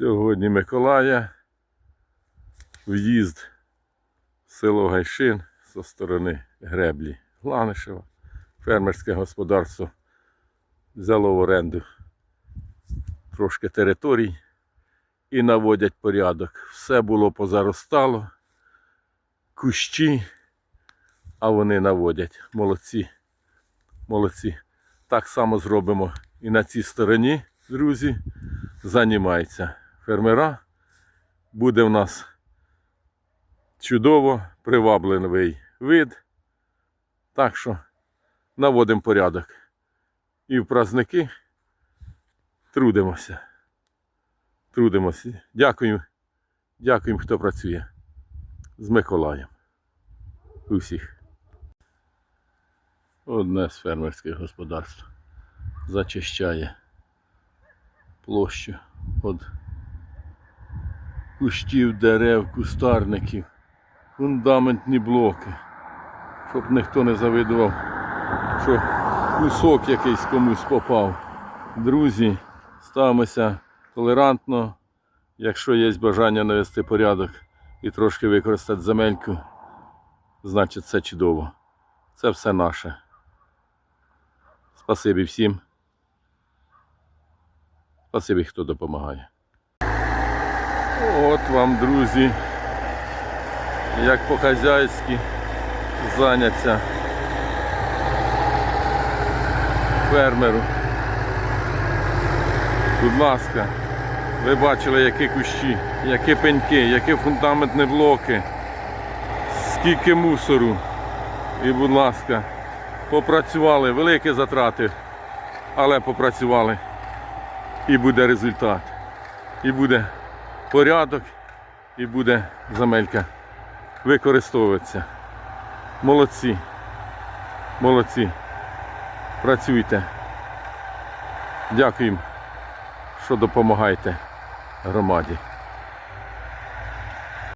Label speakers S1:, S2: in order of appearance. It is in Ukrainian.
S1: Сьогодні Миколая. В'їзд в село Гайшин зі сторони греблі Гланишева. Фермерське господарство взяло в оренду трошки територій і наводять порядок. Все було позаростало, кущі, а вони наводять. Молодці. Молодці. Так само зробимо і на цій стороні, друзі. Займаються фермера. Буде в нас чудово привабливий вид. Так що наводимо порядок. І в праздники трудимося. Трудимося. Дякую. Дякуємо, хто працює. З Миколаєм. Усіх. Одне з фермерських господарств зачищає площу від кущів, дерев, кустарників, фундаментні блоки, щоб ніхто не завидував, що кусок якийсь комусь попав. Друзі, ставимося толерантно. Якщо є бажання навести порядок і трошки використати земельку, значить це чудово. Це все наше. Спасибі всім. Спасибі, хто допомагає. От вам, друзі, як по-хазяйськи заняться фермеру. Будь ласка, ви бачили, які кущі, які пеньки, які фундаментні блоки, скільки мусору. І, будь ласка, попрацювали, великі затрати, але попрацювали. І буде результат. І буде порядок, і буде земелька використовуватися. Молодці. Молодці. Працюйте. Дякуємо, що допомагаєте громаді.